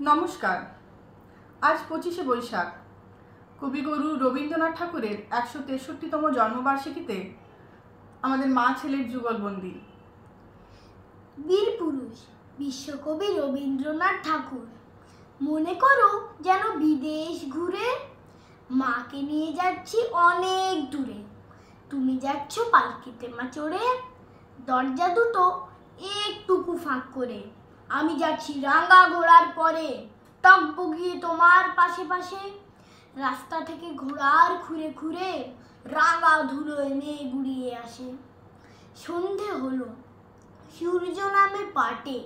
নমস্কার। আজ পঁচিশে বৈশাখ। কবিগুরু রবীন্দ্রনাথ ঠাকুরের একশো তেষট্টিতম জন্মবার্ষিকীতে আমাদের মা ছেলের যুগলবন্দি বীর পুরুষ, বিশ্বকবি রবীন্দ্রনাথ ঠাকুর, মনে করো যেন বিদেশ ঘুরে মাকে নিয়ে যাচ্ছি অনেক দূরে। তুমি যাচ্ছ পালকিতে মা চড়ে দরজা দুটো একটুকু ফাঁক করে। আমি যাচ্ছি রাঙা ঘোড়ার পরে। টক বগিয়ে তোমার পাশে পাশে। রাস্তা থেকে ঘোড়ার খুঁড়ে খুঁড়ে রাঙা ধুলো এনে গুড়িয়ে আসে। সন্ধে হলো, সূর্য নামে পাটে।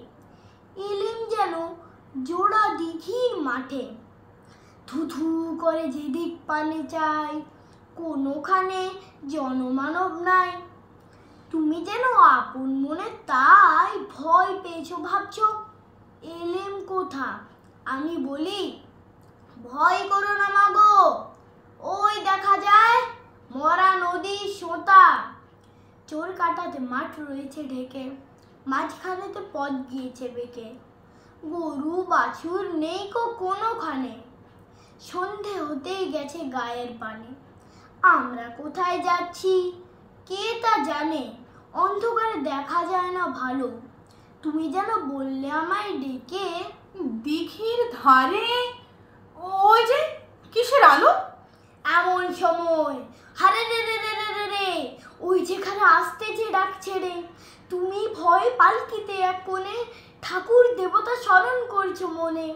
এলিম যেন জোড়া দিঘির মাঠে। থুথু করে যেদিক পানে চাই, কোনোখানে জনমানব নাই। তুমি যেন আপন মনে তাই ভয় পেয়েছ, ভাবছ এলেম কোথা? আমি বলি, ভয় করো না মাগো। ওই দেখা যায় মরা নদী সোতা। চোর কাটাতে মাঠ রয়েছে ঢেকে, মাঝখানেতে পথ গিয়েছে বেঁকে। গরু, বাছুর নেই কো কোনোখানে। সন্ধে হতেই গেছে গায়ের পানে। আমরা কোথায় যাচ্ছি, কে তা জানে? অন্ধকারে দেখা যায় না ভালো। তুমি যেন বললে আমায় ডেকে দিঘির ধারে। ওই যে, কিসের আলো? এমন সময় হারে রে রে রে রে রে রে ওই যেখানে আসতেছে ডাকছে রে, তুমি ভয় পালকিতে এক কোণে ঠাকুর দেবতা স্মরণ করছ মনে।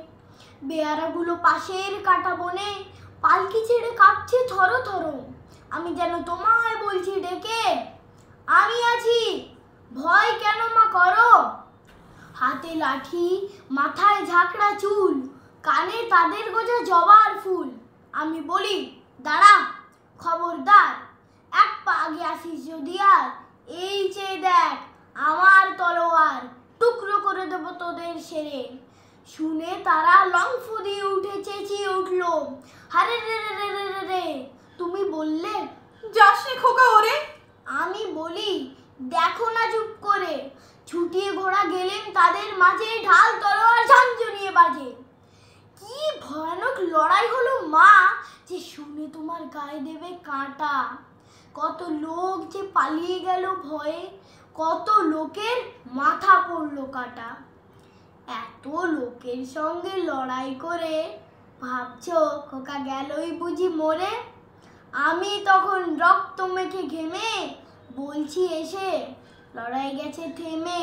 বেয়ারাগুলো পাশের কাটা বনে, পালকি ছেড়ে কাঁপছে থর থর। আমি যেন তোমায় বলছি, ডেকে। আমি আছি। ভয় কেন মা করো? হাতে লাঠি, মাথায় ঝাঁকড়া চুল, কানে তাদের গোজা জবার ফুল। আমি বলি, দাঁড়া, খবরদার, এক পা আগে আসিস যদি আর, এই চেয়ে দেখ, আমার তলোয়ার, টুকরো করে দেবো তোদের সেরে। শুনে তারা লংফ দিয়ে উঠে চেঁচিয়ে উঠল। হারে রে রে রে রে রে রে তুমি বললে যাস রে খোকা ওরে আমি বলি দেখো না চুপ করে ছুটিয়ে ঘোড়া গেলেন তাদের মাঝে ঢাল তলোয়ার ঝাঞ্ঝনিয়ে বাজে। কি ভয়ানক লড়াই হলো মা, যে শুনে তোমার গায়ে দেবে কাঁটা। কত লোক যে পালিয়ে গেল ভয়ে, কত লোকের মাথা পড়ল কাটা। এত লোকের সঙ্গে লড়াই করে ভাবছ, খোকা গেলই বুঝি মরে? আমি তখন রক্ত মেখে ঘেমে বলছি এসে, লড়াই গেছে থেমে।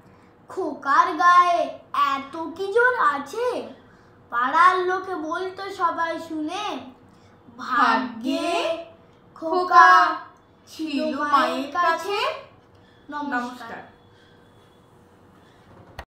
খোকার গায়ে এত কি জোর আছে? পাড়ার লোকে বলতো সবাই শুনে, ভাগ্যে খোকা ছিল মায়ের কাছে। নমস্কার।